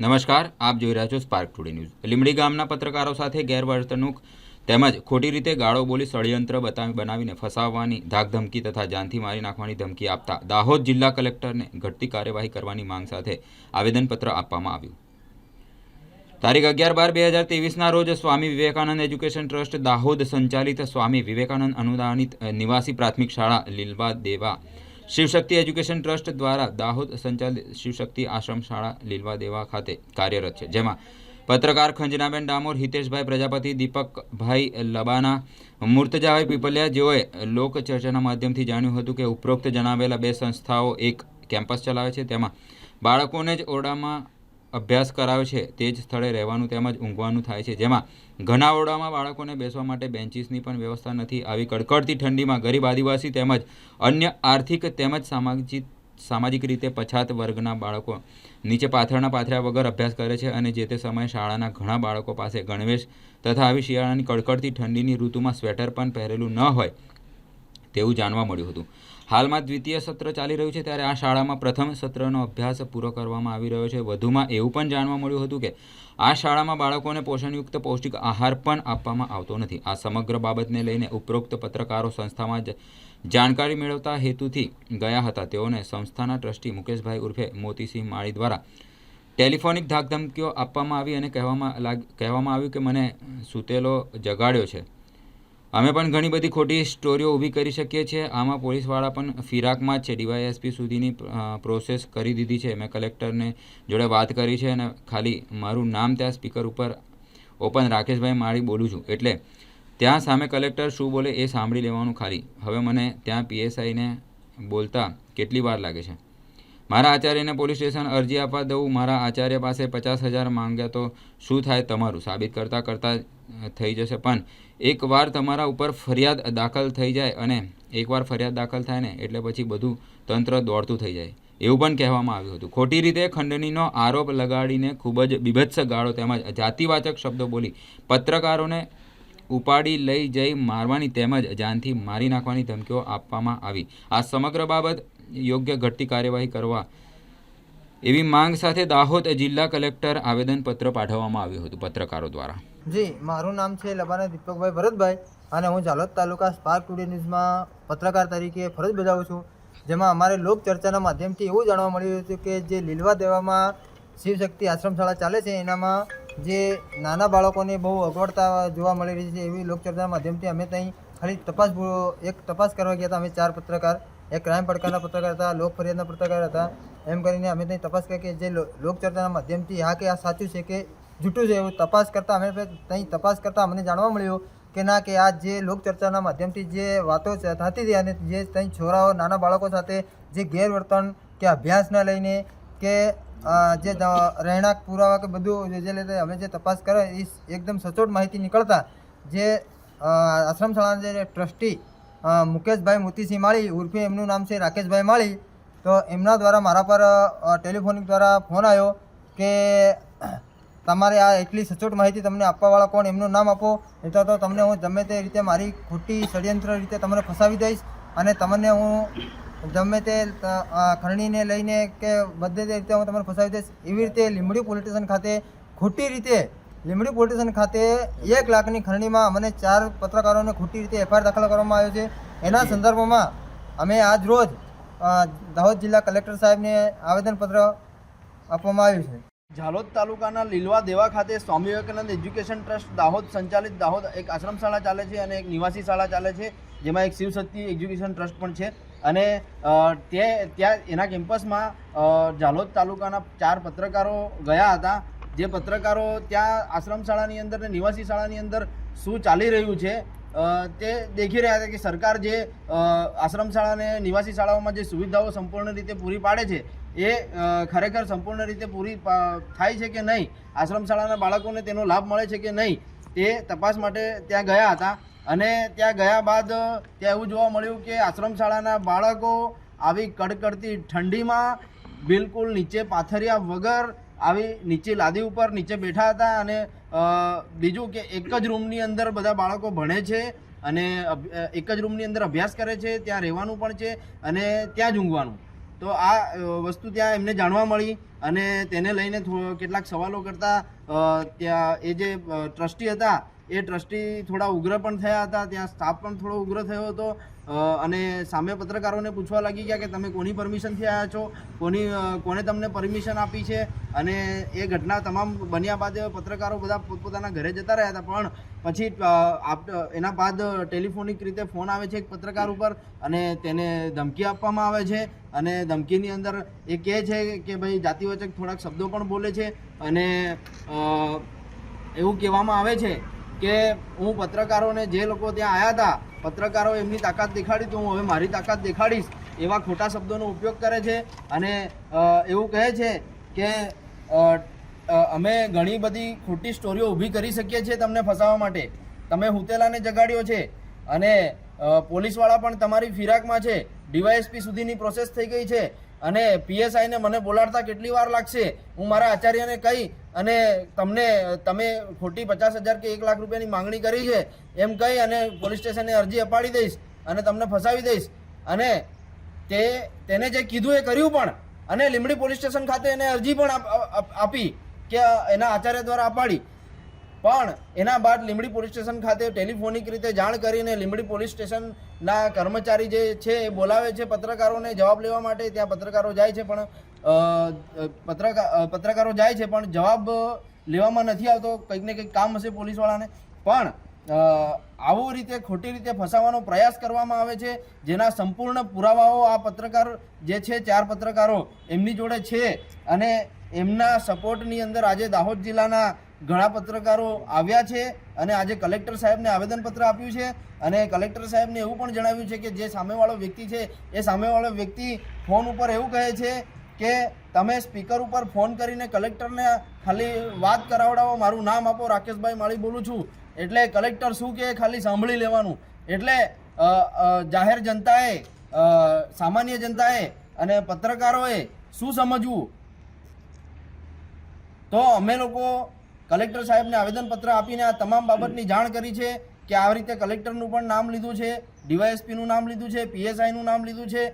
નમસ્કાર, આપ જોઈ રહ્યા છો સ્પાર્ક ટુડે ન્યૂઝ લીમડી ગામના પત્રકારો સાથે ગેરવર્તણૂક તેમજ ખોટી રીતે ગાળો બોલી ષડયંત્ર બતાવી બનાવીને ફસાવવાની ધાકધમકી તથા જાનથી મારી નાખવાની ધમકી આપતા દાહોદ જિલ્લા કલેક્ટરને ઘટતી કાર્યવાહી કરવાની માંગ સાથે આવેદનપત્ર આપવામાં આવ્યું. તારીખ અગિયાર બાર બે હજાર ત્રેવીસના રોજ સ્વામી વિવેકાનંદ એજ્યુકેશન ટ્રસ્ટ દાહોદ સંચાલિત સ્વામી વિવેકાનંદ અનુદાનિત નિવાસી પ્રાથમિક શાળા લીલવા દેવા શિવશક્તિ એજ્યુકેશન ટ્રસ્ટ દ્વારા દાહોદ સંચાલિત શિવશક્તિ આશ્રમ શાળા લીલવા દેવા ખાતે કાર્યરત છે. જેમાં પત્રકાર ખંજનાબેન ડામોર, હિતેશભાઈ પ્રજાપતિ, દીપકભાઈ લબાના, મૂર્તજાભાઈ પીપલિયા જેઓએ લોકચર્ચાના માધ્યમથી જાણ્યું હતું કે ઉપરોક્ત જણાવેલા બે સંસ્થાઓ એક કેમ્પસ ચલાવે છે. તેમાં બાળકોને જ ઓરડામાં અભ્યાસ કરાવે છે તે જ સ્થળે રહેવાનું તેમજ ઊંઘવાનું થાય છે. જેમાં ઘણા ઓરડામાં બાળકોને બેસવા માટે બેન્ચીસની પણ વ્યવસ્થા નથી આવી. કડકડતી ઠંડીમાં ગરીબ આદિવાસી તેમજ અન્ય આર્થિક તેમજ સામાજિક સામાજિક રીતે પછાત વર્ગના બાળકો નીચે પાથરણા પાથર્યા વગર અભ્યાસ કરે છે અને જે તે સમયે શાળાના ઘણા બાળકો પાસે ગણવેશ તથા આવી શિયાળાની કડકડતી ઠંડીની ઋતુમાં સ્વેટર પણ પહેરેલું ન હોય તેવું જાણવા મળ્યું હતું. હાલમાં દ્વિતીય સત્ર ચાલી રહ્યું છે ત્યારે આ શાળામાં પ્રથમ સત્રનો અભ્યાસ પૂરો કરવામાં આવી રહ્યો છે. વધુમાં એવું પણ જાણવા મળ્યું હતું કે આ શાળામાં બાળકોને પોષણયુક્ત પૌષ્ટિક આહાર પણ આપવામાં આવતો નથી. આ સમગ્ર બાબતને લઈને ઉપરોક્ત પત્રકારો સંસ્થામાં જાણકારી મેળવતા હેતુથી ગયા હતા. તેઓને સંસ્થાના ટ્રસ્ટી મુકેશભાઈ ઉર્ફે મોતીસિંહ માળી દ્વારા ટેલિફોનિક ધાકધમકીઓ આપવામાં આવી અને કહેવામાં કહેવામાં આવ્યું કે મને સૂતેલો જગાડ્યો છે. અમે પણ ઘણી બધી ખોટી સ્ટોરીઓ ઊભી કરી શકીએ છીએ. આમાં પોલીસવાળા પણ ફિરાકમાં જ છે. ડીવાયએસપી સુધીની પ્રોસેસ કરી દીધી છે. મેં કલેક્ટરને જોડે વાત કરી છે અને ખાલી મારું નામ ત્યાં સ્પીકર ઉપર ઓપન રાકેશભાઈ માળી બોલું છું. એટલે ત્યાં સામે કલેક્ટર શું બોલે એ સાંભળી લેવાનું ખાલી. હવે મને ત્યાં પીએસઆઈને બોલતા કેટલી વાર લાગે છે? મારા આચાર્યને પોલીસ સ્ટેશન અરજી આપવા દઉં. મારા આચાર્ય પાસે પચાસ હજાર માંગ્યા તો શું થાય તમારું? સાબિત કરતાં કરતાં થઈ જશે. પણ એકવાર તમારા ઉપર ફરિયાદ દાખલ થઈ જાય અને એકવાર ફરિયાદ દાખલ થાય ને, એટલે પછી બધું તંત્ર દોડતું થઈ જાય. એવું પણ કહેવામાં આવ્યું હતું. ખોટી રીતે ખંડણીનો આરોપ લગાડીને ખૂબ જ બીભત્સ ગાળો તેમજ જાતિવાચક શબ્દો બોલી પત્રકારોને ઉપાડી લઈ જઈ મારવાની તેમજ જાનથી મારી નાખવાની ધમકીઓ આપવામાં આવી. આ સમગ્ર બાબત યોગ્ય ઘટતી કાર્યવાહી કરવા. એવી માંગ સાથે દાહોદ જિલ્લા કલેક્ટર આવેદનપત્ર પાઠવવામાં આવ્યું હતું પત્રકારો દ્વારા. જી, મારું નામ છે લબાના દીપકભાઈ ભરતભાઈ અને હું ઝાલોદ તાલુકા સ્પાર્ક ટુડે ન્યૂઝમાં પત્રકાર તરીકે ફરજ બજાવું છું. જેમાં અમારે લોક ચર્ચાના માધ્યમથી એવું જાણવા મળ્યું હતું કે જે લીલવા દેવામાં શિવશક્તિ આશ્રમશાળા ચાલે છે, એનામાં જે નાના બાળકોને બહુ અગવડતા જોવા મળી રહી છે એવી લોક ચર્ચાના માધ્યમથી અમે ત્યાં ખાલી તપાસ એક તપાસ કરવા ગયા હતા. અમે ચાર પત્રકાર એક ક્રાઇમ પડકારના પત્રકાર હતા, લોક ફરિયાદના પત્રકાર હતા. એમ કરીને અમે ત્યાં તપાસ કરી કે જે લો- લોક માધ્યમથી હા કે આ સાચું છે કે જૂઠું છે એવું તપાસ કરતાં અમે ત્યાં તપાસ કરતાં અમને જાણવા મળ્યું કે ના કે આ જે લોકચર્ચાના માધ્યમથી જે વાતો થતી હતી અને જે ત્યાં છોરાઓ, નાના બાળકો સાથે જે ગેરવર્તન કે અભ્યાસના લઈને કે જે રહેણાંક પુરાવા કે બધું જે જે અમે જે તપાસ કરે એ એકદમ સચોટ માહિતી નીકળતા જે આશ્રમ શાળાના જે ટ્રસ્ટી મુકેશભાઈ મોતીસિંહ માળી, ઉર્ફે એમનું નામ છે રાકેશભાઈ માળી. તો એમના દ્વારા મારા પર ટેલિફોનિક દ્વારા ફોન આવ્યો કે તમારે આ એટલી સચોટ માહિતી તમને આપવાવાળા કોણ, એમનું નામ આપો. નહીં તો તમને હું ગમે તે રીતે મારી ખોટી ષડયંત્ર રીતે તમને ફસાવી દઈશ અને તમને હું ગમે તે ખરણીને લઈને કે બધે રીતે હું તમને ફસાવી દઈશ. એવી રીતે લીંબડી પોલીસ સ્ટેશન ખાતે ખોટી રીતે લીંબડી પોલીસ સ્ટેશન ખાતે એક લાખની ખરણીમાં અમને ચાર પત્રકારોને ખોટી રીતે એફઆઈઆર દાખલ કરવામાં આવ્યો છે. એના સંદર્ભમાં અમે આજ રોજ દાહોદ જિલ્લા કલેક્ટર સાહેબને આવેદનપત્ર આપવામાં આવ્યું છે. ઝાલોદ તાલુકાના લીલવા દેવા ખાતે સ્વામી વિવેકાનંદ એજ્યુકેશન ટ્રસ્ટ દાહોદ સંચાલિત દાહોદ એક આશ્રમ શાળા ચાલે છે અને એક નિવાસી શાળા ચાલે છે જેમાં એક શિવશક્તિ એજ્યુકેશન ટ્રસ્ટ પણ છે. અને તે ત્યાં એના કેમ્પસમાં ઝાલોદ તાલુકાના ચાર પત્રકારો ગયા હતા. જે પત્રકારો ત્યાં આશ્રમ શાળાની અંદર ને નિવાસી શાળાની અંદર શું ચાલી રહ્યું છે તે દેખી રહ્યા હતા કે સરકાર જે આશ્રમ શાળાને નિવાસી શાળાઓમાં જે સુવિધાઓ સંપૂર્ણ રીતે પૂરી પાડે છે, એ ખરેખર સંપૂર્ણ રીતે પૂરી થાય છે કે નહીં? આશ્રમ શાળાના બાળકોને તેનો લાભ મળે છે કે નહીં? તે તપાસ માટે ત્યાં ગયા હતા અને ત્યાં ગયા બાદ ત્યાં એવું જોવા મળ્યું કે આશ્રમ શાળાના બાળકો આવી કડકડતી ઠંડીમાં બિલકુલ નીચે પાથર્યા વગર આવી નીચે લાદી ઉપર નીચે બેઠા હતા અને બીજું કે એક જ રૂમની અંદર બધા બાળકો ભણે છે અને એક જ રૂમની અંદર અભ્યાસ કરે છે, ત્યાં રહેવાનું પણ છે અને ત્યાં જ ઊંઘવાનું. તો આ વસ્તુ ત્યાં એમને જાણવા મળી અને તેને લઈને કેટલાક સવાલો કરતા ત્યાં એ જે ટ્રસ્ટી હતા, એ ટ્રસ્ટી થોડા ઉગ્ર પણ થયા હતા, ત્યાં સ્ટાફ પણ થોડો ઉગ્ર થયો હતો અને સામે પત્રકારોને પૂછવા લાગી ગયા કે તમે કોની પરમિશનથી આવ્યા છો? કોની કોને તમને પરમિશન આપી છે? અને એ ઘટના તમામ બન્યા બાદ પત્રકારો બધા પોતપોતાના ઘરે જતા રહ્યા હતા. પણ પછી એના બાદ ટેલિફોનિક રીતે ફોન આવે છે એક પત્રકાર ઉપર અને તેને ધમકી આપવામાં આવે છે. અને ધમકીની અંદર એ કહે છે કે ભાઈ, જાતિવાચક થોડાક શબ્દો પણ બોલે છે અને એવું કહેવામાં આવે છે. કે હું પત્રકારોને જે લોકો ત્યાં આવ્યા હતા, પત્રકારો એમની તાકાત દેખાડી તો હું હવે મારી તાકાત દેખાડીશ. એવા ખોટા શબ્દોનો ઉપયોગ કરે છે અને એવું કહે છે કે અમે ઘણી બધી ખોટી સ્ટોરીઓ ઊભી કરી શકીએ છીએ તમને ફસાવવા માટે. તમે હુતેલાને જગાડ્યો છે અને પોલીસવાળા પણ તમારી ફિરાકમાં છે. ડીવાયએસપી સુધીની પ્રોસેસ થઈ ગઈ છે અને પીએસઆઈને મને બોલાડતા કેટલી વાર લાગશે? હું મારા આચાર્યને કહી અને તમને, તમે ખોટી પચાસ હજાર કે એક લાખ રૂપિયાની માંગણી કરી છે, એમ કહી અને પોલીસ સ્ટેશને અરજી અપાડી દઈશ અને તમને ફસાવી દઈશ. અને તે, તેને જે કીધું એ કર્યું પણ. અને લીમડી પોલીસ સ્ટેશન ખાતે એને અરજી પણ આપ- કે એના આચાર્ય દ્વારા અપાડી. પણ એના બાદ લીંબડી પોલીસ સ્ટેશન ખાતે ટેલિફોનિક રીતે જાણ કરીને લીંબડી પોલીસ સ્ટેશનના કર્મચારી જે છે એ બોલાવે છે પત્રકારોને જવાબ લેવા માટે. ત્યાં પત્રકારો જાય છે પણ પત્રકારો જાય છે, પણ જવાબ લેવામાં નથી આવતો. કંઈક ને કંઈક કામ હશે પોલીસવાળાને. પણ આવું રીતે, ખોટી રીતે ફસાવવાનો પ્રયાસ કરવામાં આવે છે, જેના સંપૂર્ણ પુરાવાઓ આ પત્રકાર જે છે, ચાર પત્રકારો, એમની જોડે છે. અને એમના સપોર્ટની અંદર આજે દાહોદ જિલ્લાના ઘણા પત્રકારો આવ્યા છે અને આજે કલેક્ટર સાહેબને આવેદનપત્ર આપ્યું છે. અને કલેક્ટર સાહેબને એવું પણ જણાવ્યું છે કે જે સામેવાળો વ્યક્તિ છે, એ સામેવાળો વ્યક્તિ ફોન ઉપર એવું કહે છે કે તમે સ્પીકર ઉપર ફોન કરીને કલેક્ટરને ખાલી વાત કરાવડાવો, મારું નામ આપો, રાકેશભાઈ માળી બોલું છું. એટલે કલેક્ટર શું કહે ખાલી સાંભળી લેવાનું. એટલે જાહેર જનતાએ સામાન્ય જનતાએ અને પત્રકારોએ શું સમજવું? તો અમે લોકો કલેક્ટર સાહેબને આવેદનપત્ર આપીને આ તમામ બાબતની જાણ કરી છે કે આ રીતે કલેક્ટરનું પણ નામ લીધું છે, ડીવાયએસપીનું નામ લીધું છે, પીએસઆઈનું નામ લીધું છે.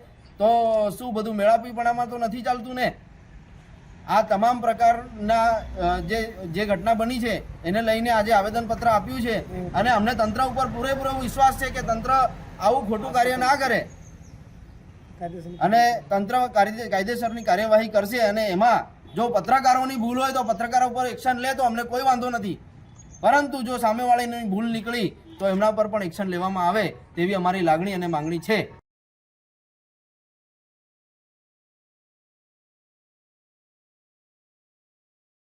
તો શું બધું મેળાપીપણામાં તો નથી ચાલતું ને? આ તમામ પ્રકારના જે જે ઘટના બની છે, એને લઈને આજે આવેદનપત્ર આપ્યું છે અને અમને તંત્ર ઉપર પૂરેપૂરો વિશ્વાસ છે કે તંત્ર આવું ખોટું કાર્ય ના કરે. અને તંત્ર કાયદેસરની કાર્યવાહી કરશે અને એમાં જો પત્રકારોની ભૂલ હોય તો પત્રકારો ઉપર એક્શન લે તો અમને કોઈ વાંધો નથી. પરંતુ જો સામેવાળાની ભૂલ નીકળી તો એમના પર પણ એક્શન લેવામાં આવે તેવી અમારી લાગણી અને માંગણી છે.